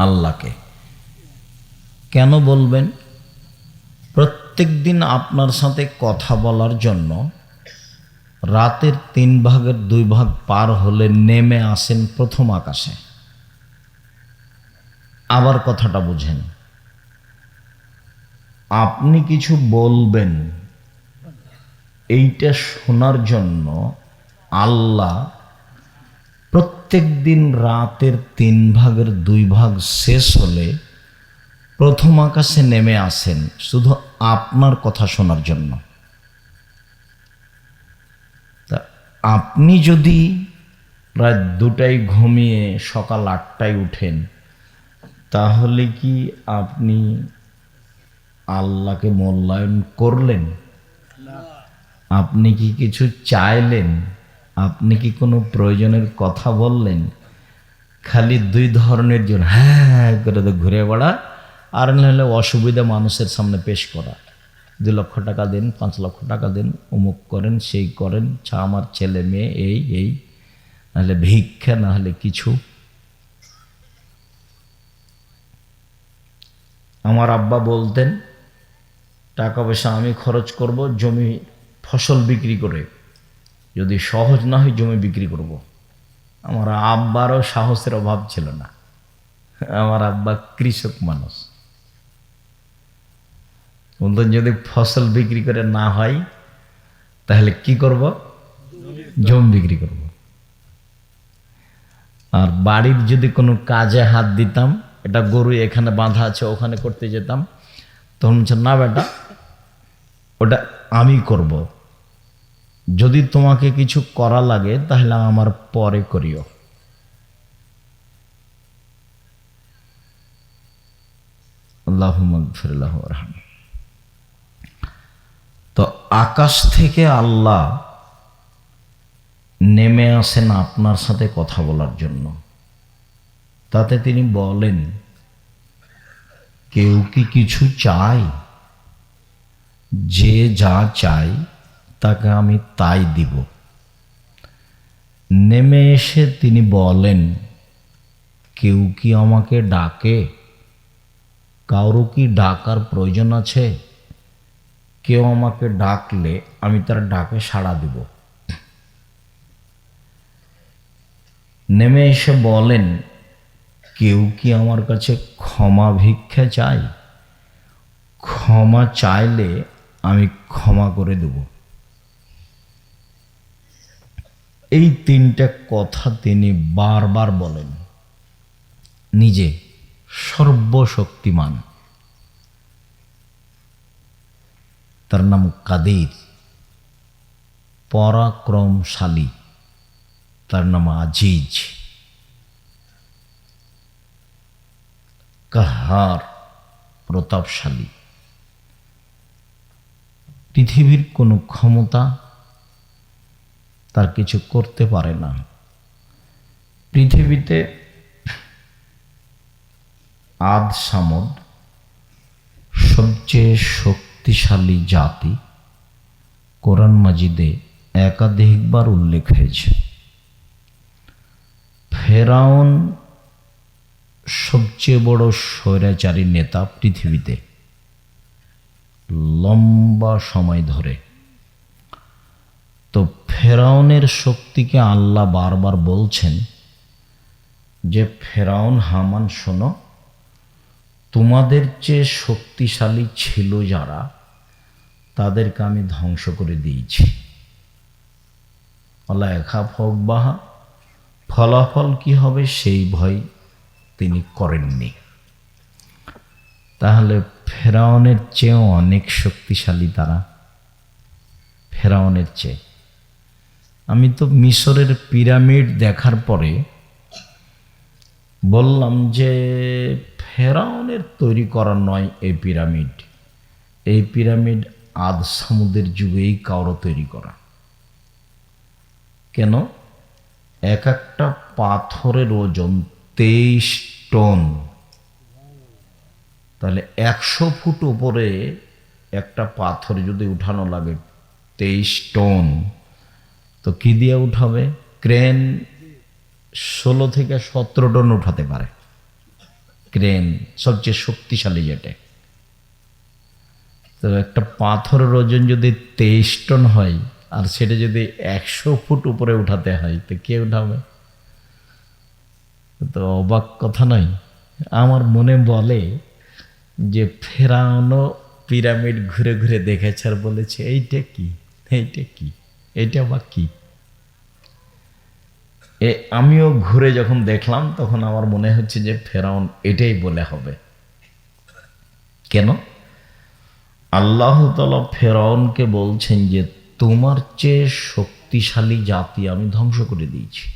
আল্লাহকে। কেন বলবেন? প্রত্যেক দিন আপনার সাথে কথা বলার জন্য রাতের তিন ভাগের দুই ভাগ পার হলে নেমে আসেন প্রথম আকাশে। আবার কথাটা বুঝেন। আপনি কিছু বলবেন, এইটা শোনার জন্য আল্লাহ প্রত্যেক দিন রাতের তিন ভাগের দুই ভাগ শেষ হলে প্রথম আকাশে নেমে আসেন শুধু আপনার কথা শোনার জন্য। তা আপনি যদি রাত দুটায় ঘুমিয়ে সকাল আটটায় উঠেন তাহলে কি আপনি আল্লাহকে মূল্যায়ন করলেন? আপনি কি কিছু চাইলেন? আপনি কি কোনো প্রয়োজনের কথা বললেন? খালি দুই ধরনের জন্য হ্যাঁ করে তো ঘুরে বেড়া, আর নাহলে অসুবিধা মানুষের সামনে পেশ করা। দু লক্ষ টাকা দিন, পাঁচ লক্ষ টাকা দিন, অমুক করেন, সেই করেন, ছা, আমার ছেলে মেয়ে, এই এই নাহলে ভিক্ষা, না হলে কিছু। আমার আব্বা বলতেন, টাকা পয়সা আমি খরচ করব, জমি, ফসল বিক্রি করে। যদি সহজ না হয় জমি বিক্রি করব। আমার আব্বারও সাহসের অভাব ছিল না। আমার আব্বা কৃষক মানুষ। বলতেন যদি ফসল বিক্রি করে না হয়, তাহলে কি করব? জমি বিক্রি করব। আর বাড়ির যদি কোনো কাজে হাত দিতাম, এটা গরু এখানে বাঁধা আছে, ওখানে করতে যেতাম, তখন না বেটা, ওটা আমি করব। যদি তোমাকে কিছু করা লাগে, তাহলে আমার পরে করিও। আল্লাহ তো আকাশ থেকে আল্লাহ নেমে আসেন আপনার সাথে কথা বলার জন্য। তাতে তিনি বলেন, কেউ কি কিছু চায়? যে যা চাই তাকে আমি তাই দিব। নেমে এসে তিনি বলেন, কেউ কি আমাকে ডাকে? কারও কি ডাকার প্রয়োজন আছে? কেউ আমাকে ডাকলে আমি তার ডাকে সাড়া দিব। নেমে এসে বলেন, কেউ কি আমার কাছে ক্ষমা ভিক্ষা চাই ক্ষমা চাইলে আমি ক্ষমা করে দেব। এই তিনটা কথা তিনি বারবার বলেন। নিজে সর্বশক্তিমান। তার নাম কাদির? পরাক্রমশালী। তার নাম আজিজ। কাহার? প্রতাপশালী। পৃথিবীর কোনো ক্ষমতা তার কিছু করতে পারে না। পৃথিবীতে আদ সামদ সবচেয়ে শক্তিশালী জাতি কোরআন মাজিদে একাধিকবার উল্লেখ হয়েছে। ফেরাউন সবচেয়ে বড় স্বৈরাচারী নেতা পৃথিবীতে লম্বা সময় ধরে তো ফেরাউনের শক্তিকে আল্লাহ বারবার বলছেন যে, ফেরাউন, হামান, শোনো, তোমাদের চেয়ে শক্তিশালী ছিল যারা, তাদেরকে আমি ধ্বংস করে দিয়েছি। একা ফক বাহা ফলাফল কি হবে সেই ভয় তিনি করেননি। তাহলে ফেরাউনের চেয়েও অনেক শক্তিশালী তারা? ফেরাউনের চেয়ে আমি তো মিশরের পিরামিড দেখার পরে বললাম যে ফেরাউনের তৈরি করা নয় এই পিরামিড। এই পিরামিড আদ সামুদের যুগেই কারও তৈরি করা। কেন? এক একটা পাথরের ওজন তেইশ টন। তাহলে একশো ফুট উপরে একটা পাথর যদি উঠানো লাগে তেইশ টন। তো কি দিয়ে উঠাবে? ক্রেন ষোলো থেকে সতেরো টন উঠাতে পারে। ক্রেন সবচেয়ে শক্তিশালী যেটা তো একটা পাথরের ওজন যদি তেইশ টন হয়, আর সেটা যদি একশো ফুট উপরে উঠাতে হয়, তো কে উঠাবে? তো অবাক কথা নয়। আমার মনে বলে যে ফেরানো পিরামিড ঘুরে ঘুরে দেখেছে আর বলেছে, এইটা কি? এইটা কি? এইটা বা কি? এ, আমিও ঘুরে যখন দেখলাম, তখন আমার মনে হচ্ছে যে ফেরাউন এটাই বলে হবে। কেন? আল্লাহ তালা ফেরাউনকে বলছেন যে, তোমার চেয়ে শক্তিশালী জাতি আমি ধ্বংস করে দিয়েছি।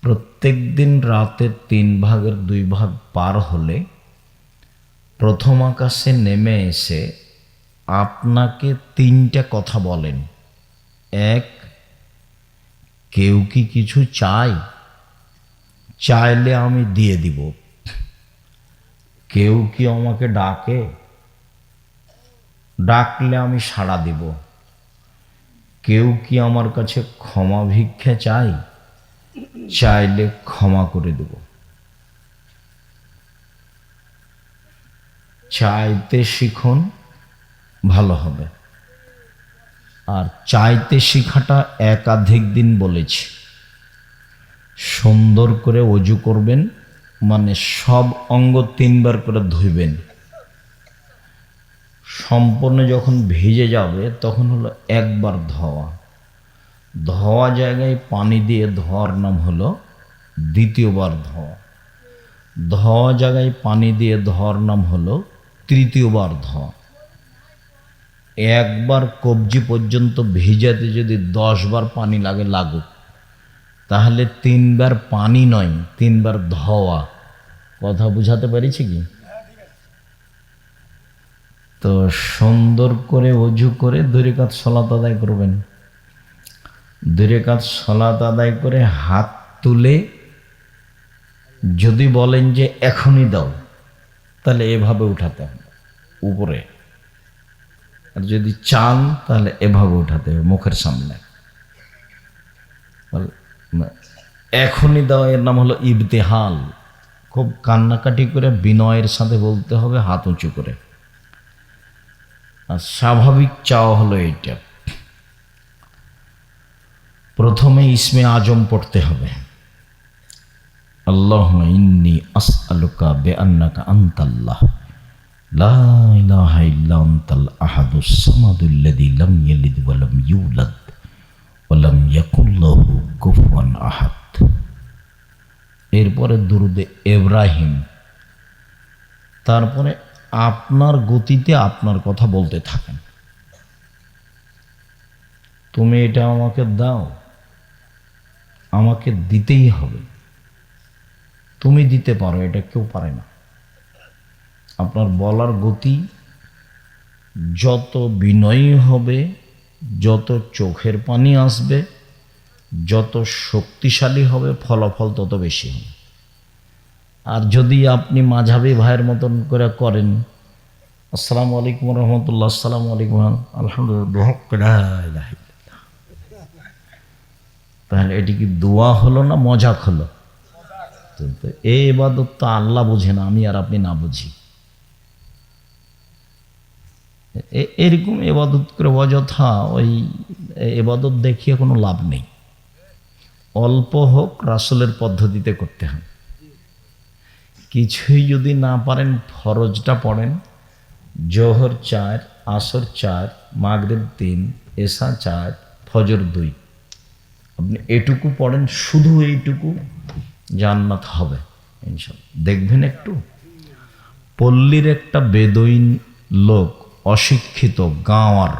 প্রত্যেক দিন রাতে তিন ভাগের দুই ভাগ পার হলে প্রথম আকাশে নেমে এসে আপনাকে তিনটা কথা বলেন। এক, কেউ কি কিছু চাই চাইলে আমি দিয়ে দিব। কেউ কি আমাকে ডাকে? ডাকলে আমি সাড়া দিব। কেউ কি আমার কাছে ক্ষমা ভিক্ষা চাই চাইলে ক্ষমা করে দেব। চাইতে শিখুন ভালো হবে। আর চাইতে শিখাটা একাধিক দিন বলেছি। সুন্দর করে অজু করবেন মানে সব অঙ্গ তিনবার করে ধুইবেন। সম্পূর্ণ যখন ভিজে যাবে, তখন হলো একবার ধোয়া। ধোয়া জায়গায় পানি দিয়ে ধোয়ার নাম হলো দ্বিতীয়বার ধোয়া। ধোয়া জায়গায় পানি দিয়ে ধোয়ার নাম হলো তৃতীয়বার ধোয়া। একবার কবজি পর্যন্ত ভিজাতে যদি দশবার পানি লাগে, লাগুক। তাহলে তিনবার পানি নয়, তিনবার ধোয়া। কথা বুঝাতে পেরেছি কি? তো সুন্দর করে অজু করে দূরে কাজ সলাত আদায় করবেন। দূরে কাজ সলাত আদায় করে হাত তুলে যদি বলেন যে এখনই দাও, তাহলে এভাবে উঠাতে হবে। উপরে। আর যদি চান, তাহলে এভাবে উঠাতে হবে, মুখের সামনে। এখনই দাও, এর নাম হলো ইবতেহাল। খুব কান্নাকাটি করে বিনয়ের সাথে বলতে হবে, হাত উঁচু করে। আর স্বাভাবিক চাওয়া হলো এইটা। প্রথমে ইসমে আজম পড়তে হবে। আল্লাহ ইন্নি আসআলুকা বেআন্নাকা আনতাল্লাহ। এরপরে দুরুদে ইব্রাহিম। তারপরে আপনার গতিতে আপনার কথা বলতে থাকেন। তুমি এটা আমাকে দাও। আমাকে দিতেই হবে। তুমি দিতে পারো, এটা কেউ পারে না। আপনার বলার গতি যত বিনয়ী হবে, যত চোখের পানি আসবে, যত শক্তিশালী হবে, ফলাফল তত বেশি হবে। আর যদি আপনি মাঝাবি ভাইয়ের মতন করে করেন, আসসালামু আলাইকুম রহমতুল্লাহ, আসসালামু আলাইকুম আলহামদুলিল্লাহ তাহলে এটি কি দোয়া হলো না মজাক হলো? এই এবাদত তো আল্লাহ বোঝে না, আমি আর আপনি না বুঝি। এ- এরকম এবাদত করে অযথা ওই এবাদত দেখিয়ে কোনো লাভ নেই। অল্প হোক রাসলের পদ্ধতিতে করতে হয়। কিছুই যদি না পারেন ফরজটা পড়েন। জোহর চার, আসর চার, মাগরেব তিন, এসা চার, ফজর দুই। আপনি এটুকু পড়েন, শুধু এইটুকু জান্নাত হবে ইনশাল্লাহ দেখবেন একটু। পল্লীর একটা বেদইন লোক অশিক্ষিত গাঁওয়ার,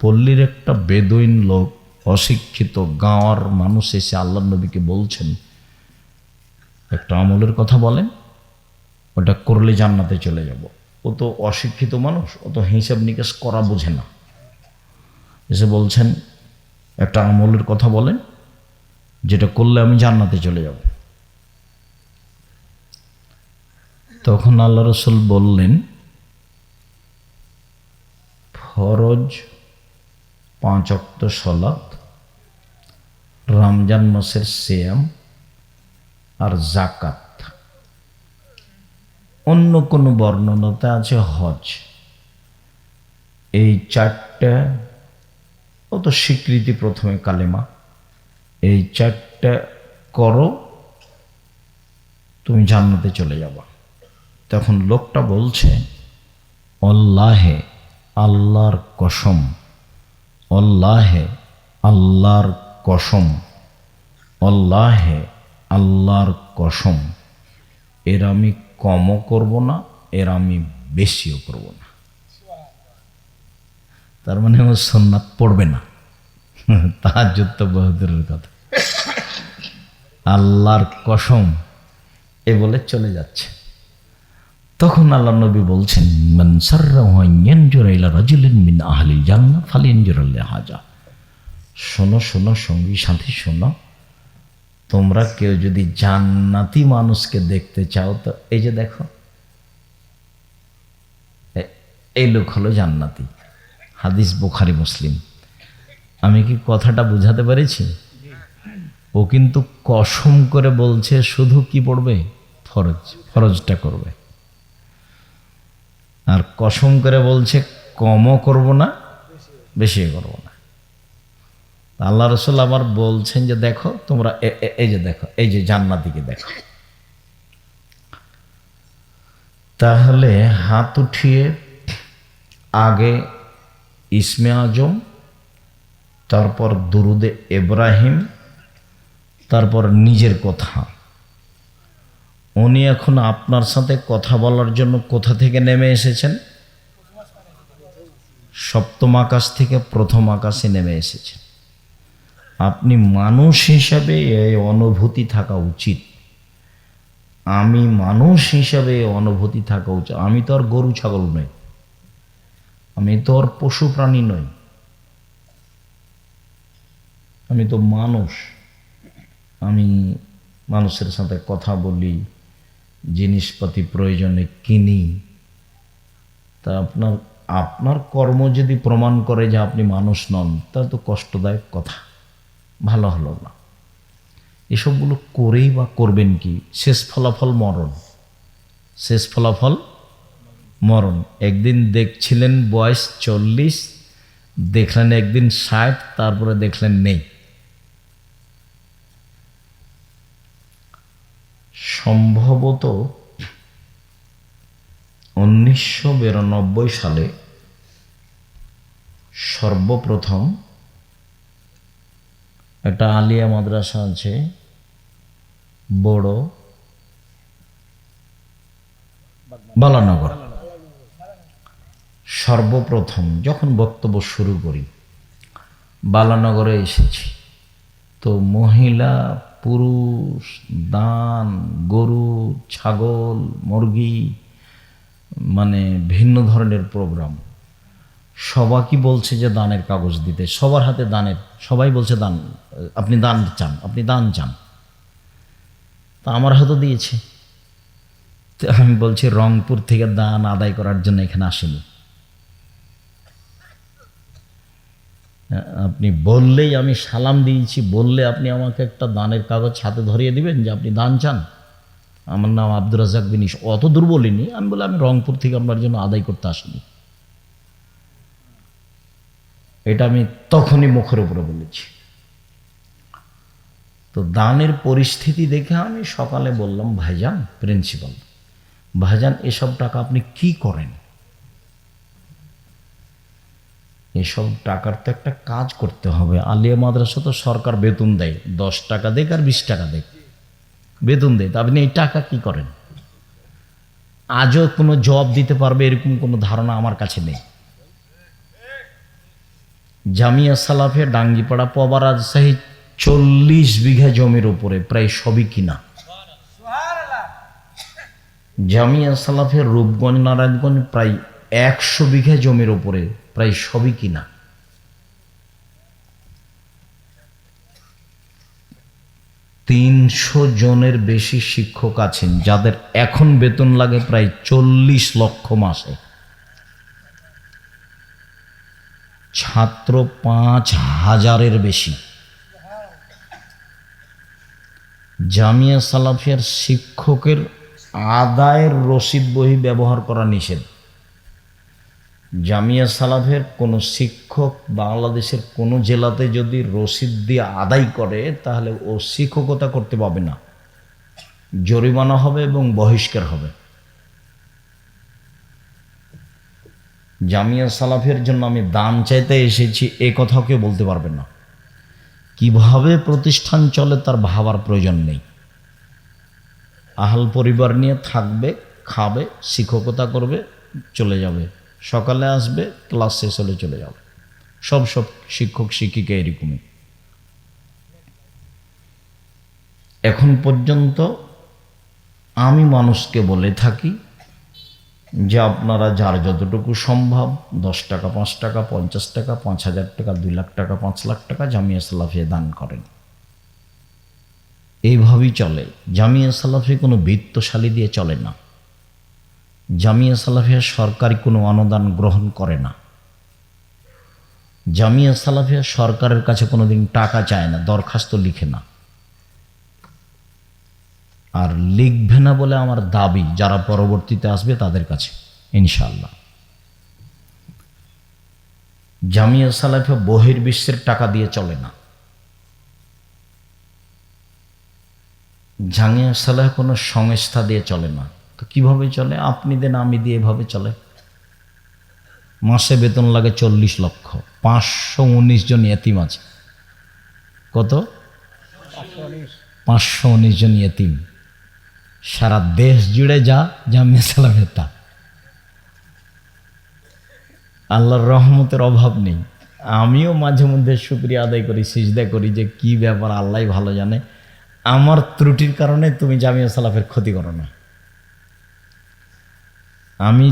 পল্লীর একটা বেদইন লোক অশিক্ষিত গাঁওয়ার মানুষ এসে আল্লাহ নবীকে বলছেন, একটা আমলের কথা বলেন, ওটা করলে জান্নাতে চলে যাব। ও তো অশিক্ষিত মানুষ, ও তো হিসাব নিকাশ করা বোঝে না। এসে বলছেন, একটা আমলের কথা বলেন, যেটা করলে আমি জান্নাতে চলে যাব। তখন আল্লাহ রসুল বললেন ফরজ পাঁচ অক্ত সলাত রমজান মাসের সিয়াম আর জাকাত অন্য কোনো বর্ণনাতে আছে হজ। এই চারটা অত স্বীকৃতি প্রথমে কালেমা, এই চারটা করো, তুমি জান্নাতে চলে যাবা। তখন লোকটা বলছে অল্লাহে আল্লাহর কসম। অল্লাহে আল্লাহর কসম। অল্লাহে আল্লাহর কসম। এর আমি কমও করব না, এর আমি বেশিও করব না। তার মানে আমার সন্ন্যাত পড়বে না। তার যুদ্ধ বহুদূরের কথা। আল্লাহর কসম, এ বলে চলে যাচ্ছে। তখন আল্লাহ নবী বলছেন, মান সাররাহু আন ইয়ানজুরা ইলা রাজুলিন মিন আহলিল জান্নাহ ফালিয়ানজুর হাজা। শোনো শোনো, সঙ্গী, সাথী, শোনো। তোমরা কেউ যদি জান্নাতি মানুষকে দেখতে চাও, তো এই যে দেখো এই লোক হলো জান্নাতি। হাদিস বুখারি, মুসলিম। আমি কি কথাটা বুঝাতে পেরেছি? ও কিন্তু কসম করে বলছে, শুধু কি পড়বে? ফরজ, ফরজটা করবে। আর কসম করে বলছে, কমও করব না বেশি করব না। আল্লাহ রসুল আবার বলছেন যে, দেখো, তোমরা এই যে দেখো, এই যে জান্নাতিকে দেখো। তাহলে হাত উঠিয়ে আগে ইসমে আজম, তারপর দুরুদে এব্রাহিম, তারপর নিজের কথা। উনি এখন আপনার সাথে কথা বলার জন্য কোথা থেকে নেমে এসেছেন? সপ্তম আকাশ থেকে প্রথম আকাশে নেমে এসেছেন। আপনি মানুষ হিসাবে এই অনুভূতি থাকা উচিত। আমি মানুষ হিসাবে অনুভূতি থাকা উচিত। আমি তো আর গরু, ছাগল নই। আমি তো আর পশু প্রাণী নই। আমি তো মানুষ। আমি মানুষের সাথে কথা বলি জিনিসপাতি প্রয়োজনে কিনি। তা আপনার আপনার কর্ম যদি প্রমাণ করে যে আপনি মানুষ নন তা তো কষ্টদায়ক কথা। ভালো হলো না। এসবগুলো করেই বা করবেন কি? শেষ ফলাফল মরণ। শেষ ফলাফল মরণ। একদিন দেখছিলেন বয়স চল্লিশ, দেখলেন একদিন ষাট, তারপরে দেখলেন নেই। সম্ভবত উনিশশো বিরানব্বই সালে সর্বপ্রথম একটা আলিয়া মাদ্রাসা আছে, বড় বালানগর। সর্বপ্রথম যখন বক্তব্য শুরু করি, বালানগরে এসেছি। তো মহিলা, পুরুষ, দান, গরু, ছাগল, মুরগি মানে ভিন্ন ধরনের প্রোগ্রাম। সবাইকে বলছে যে দানের কাগজ দিতে? সবার হাতে দানের, সবাই বলছে দান, আপনি দান চান, আপনি দান চান। তা আমার হাতও দিয়েছে। আমি বলছি রংপুর থেকে দান আদায় করার জন্য এখানে আসেনি। আপনি বললেই আমি সালাম দিয়েছি, বললে আপনি আমাকে একটা দানের কাগজ হাতে ধরিয়ে দিবেন যে আপনি দান চান। আমার নাম আব্দুর রাজাক বিনিস অত দূর বলিনি আমি বলে আমি রংপুর থেকে আপনার জন্য আদায় করতে আসিনি। এটা আমি তখনই মুখের উপরে বলেছি। তো দানের পরিস্থিতি দেখে আমি সকালে বললাম, ভাইজান, প্রিন্সিপাল, ভাইজান, এসব টাকা আপনি কি করেন? এসব টাকার তো একটা কাজ করতে হবে। আলিয়া মাদ্রাসা তো সরকার বেতন দেয়। দশ টাকা দেখ আর বিশ টাকা দেখ। বেতন দেয়। তা আপনি এই টাকা কি করেন? আজও কোনো জব দিতে পারবে এরকম কোনো ধারণা আমার কাছে নেই। জামিয়া সালাফে ডাঙ্গিপাড়া পবা রাজশাহী চল্লিশ বিঘা জমির উপরে প্রায় সবই কিনা। জামিয়া সালাফের রূপগঞ্জ, নারায়ণগঞ্জ প্রায় একশো বিঘা জমির উপরে প্রায় সবই কিনা। তিনশো জনের বেশি শিক্ষক আছেন, যাদের এখন বেতন লাগে প্রায় চল্লিশ লক্ষ মাসে। ছাত্র পাঁচ হাজারের বেশি। জামিয়া সালাফিয়ার শিক্ষকের আদায়ের রসিদ বহি ব্যবহার করা নিষেধ। জামিয়া সালাফের কোনো শিক্ষক বাংলাদেশের কোনো জেলাতে যদি রসিদ দিয়ে আদায় করে, তাহলে ও শিক্ষকতা করতে পাবে না। জরিমানা হবে এবং বহিষ্কার হবে। জামিয়া সালাফের জন্য আমি দান চাইতে এসেছি, এ কথাও কেউ বলতে পারবে না। কীভাবে প্রতিষ্ঠান চলে তার ভাবার প্রয়োজন নেই। আহাল পরিবার নিয়ে থাকবে, খাবে, শিক্ষকতা করবে, চলে যাবে। সকালে আসবে ক্লাস শেষ হলে চলে যাবে। সব সব শিক্ষক, শিক্ষিকা এরকমই। এখন পর্যন্ত আমি মানুষকে বলে থাকি যে আপনারা যার যতটুকু সম্ভব, দশ টাকা, পাঁচ টাকা, পঞ্চাশ টাকা, পাঁচ হাজার টাকা, দুই লাখ টাকা, পাঁচ লাখ টাকা জামিয়া সালাফিয়া দান করেন। এইভাবেই চলে। জামিয়া সালাফি কোনো বৃত্তশালী দিয়ে চলে না। জামিয়া সালাফিয়া সরকারি কোনো অনুদান গ্রহণ করে না। জামিয়া সালাফিয়া সরকারের কাছে কোনোদিন টাকা চায় না, দরখাস্ত লিখে না। আর লিখবে না বলে আমার দাবি, যারা পরবর্তীতে আসবে তাদের কাছে ইনশাল্লাহ জামিয়া সালাফিয়া বহির্বিশ্বের টাকা দিয়ে চলে না। জামিয়া সালাহ কোনো সংস্থা দিয়ে চলে না। তো কীভাবে চলে? আপনি দেন, আমি দিয়ে এভাবে চলে। মাসে বেতন লাগে চল্লিশ লক্ষ। পাঁচশো উনিশ জন এতিম আছে। কত? পাঁচশো উনিশ জন এতিম সারা দেশ জুড়ে যা, জামিয়া সালামের তা। আল্লাহর রহমতের অভাব নেই। আমিও মাঝে মধ্যে শুক্রিয়া আদায় করি, সিজদা করি যে কি ব্যাপার আল্লাহ ভালো জানে। আমার ত্রুটির কারণে তুমি জামিয়া সালাফের ক্ষতি করো না। আমি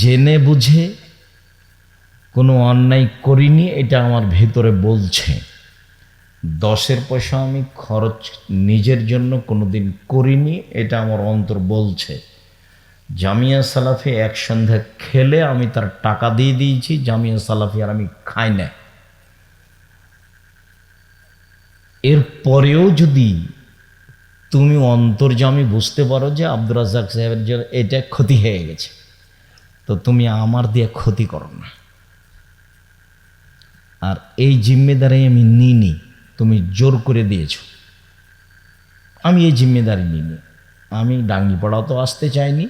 জেনে বুঝে কোনো অন্যায় করিনি, এটা আমার ভেতরে বলছে। দশের পয়সা আমি খরচ নিজের জন্য কোনোদিন করিনি, এটা আমার অন্তর বলছে। জামিয়া সালাফি এক সন্ধ্যা খেলে আমি তার টাকা দিয়ে দিয়েছি, জামিয়া সালাফি আর আমি খাই না এর পরেও যদি তুমি অন্তর্জামি বুঝতে পারো যে আব্দুর রাজাক সাহেবের জন্য এটা ক্ষতি হয়ে গেছে, তো তুমি আমার দিয়ে ক্ষতি করো না। আর এই জিম্মেদারি আমি নিইনি, তুমি জোর করে দিয়েছ। আমি এই জিম্মেদারি নিইনি। আমি ডাঙ্গিপাড়াও তো আসতে চাইনি,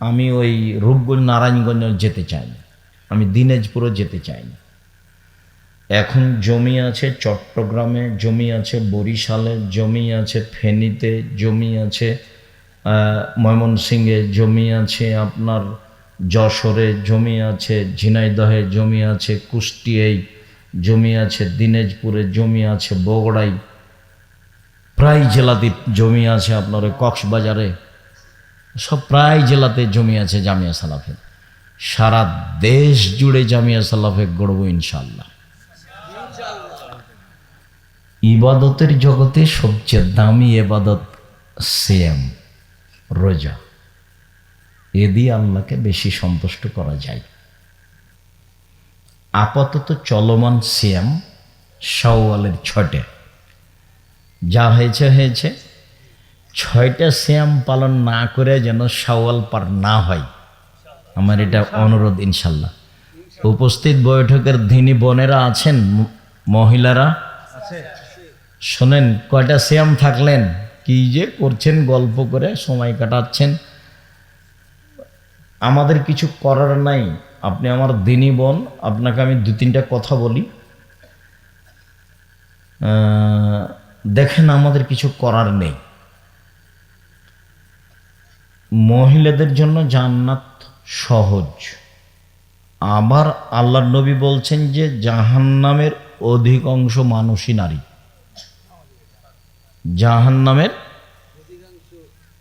আমি ওই রূপগঞ্জ নারায়ণগঞ্জ যেতে চাইনি, আমি দিনাজপুরও যেতে চাইনি। এখন জমি আছে চট্টগ্রামে জমি আছে বরিশালে জমি আছে ফেনীতে জমি আছে ময়মনসিংহে জমি আছে আপনার যশোরে জমি আছে ঝিনাইদহে জমি আছে কুষ্টিয়ায় জমি আছে দিনাজপুরে জমি আছে বগুড়ায় প্রায় জেলাতে জমি আছে আপনার কক্সবাজারে সব প্রায় জেলাতে জমি আছে জামিয়া সালাফে সারা দেশ জুড়ে জামিয়া সালাফে গড়ব ইনশাল্লাহ ইবাদতের জগতে সবচেয়ে দামি এবাদত সেম রোজা। এ দিয়ে আল্লাহকে বেশি সন্তুষ্ট করা যায়। আপাতত চলমান সিয়াম শাওয়ালের ছটে যা হয়েছে হয়েছে। ছয়টা শ্যাম পালন না করে যেন শাওয়াল পার না হয়। আমার এটা অনুরোধ, ইনশাল্লাহ। উপস্থিত বৈঠকের ধিনী বোনেরা আছেন, মহিলারা শোনেন, কয়টা শ্যাম থাকলেন? কি যে করছেন, গল্প করে সময় কাটাচ্ছেন। আমাদের কিছু করার নাই। আপনি আমার দিনী বোন, আপনাকে আমি দু তিনটা কথা বলি। দেখেন, আমাদের কিছু করার নেই। মহিলাদের জন্য জান্নাত সহজ। আবার আল্লাহ নবী বলছেন যে, জাহান্নামের অধিকাংশ মানুষই নারী। জাহান্নামের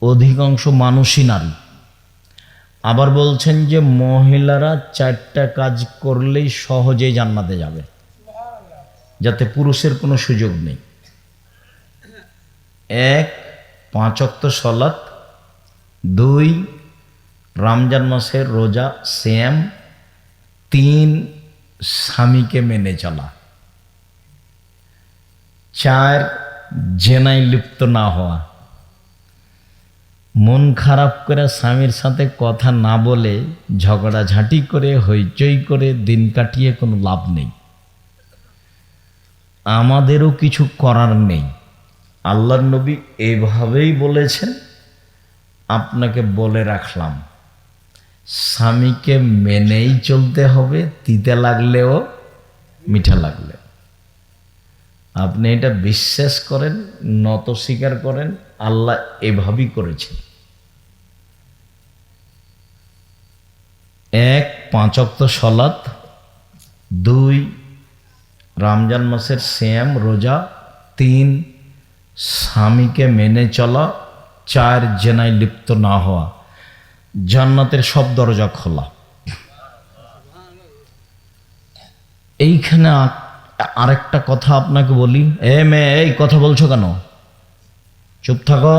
অধিকাংশ মানুষই নারী। আবার বলছেন যে মহিলারা চারটা কাজ করলেই সহজেই জান্নাতে যাবে, যাতে পুরুষের কোনো সুযোগ নেই। এক পাঁচক্ত সলাৎ দুই, রমজান মাসের রোজা শ্যাম তিন, স্বামীকে মেনে চলা। চার জেনায় লিপ্ত না হওয়া। মন খারাপ করে স্বামীর সাথে কথা না বলে ঝগড়াঝাঁটি করে, হইচই করে দিন কাটিয়ে কোনো লাভ নেই। আমাদেরও কিছু করার নেই। আল্লাহর নবী এইভাবেই বলেছেন, আপনাকে বলে রাখলাম, স্বামীকে মেনেই চলতে হবে, তিতে লাগলেও মিঠা লাগলে আপনি এটা বিশ্বাস করেন, নত স্বীকার করেন, আল্লাহ এভাবেই করেছেন। এক পাঁচক্ত সলাত দুই, রমজান মাসের শ্যাম রোজা। তিন, স্বামীকে মেনে চলা। চার, জেনায় লিপ্ত না হওয়া। জান্নাতের সব দরজা খোলা। এইখানে আ- আরেকটা কথা আপনাকে বলি। এ মেয়ে এই কথা বলছো কেন? চুপ থাকো।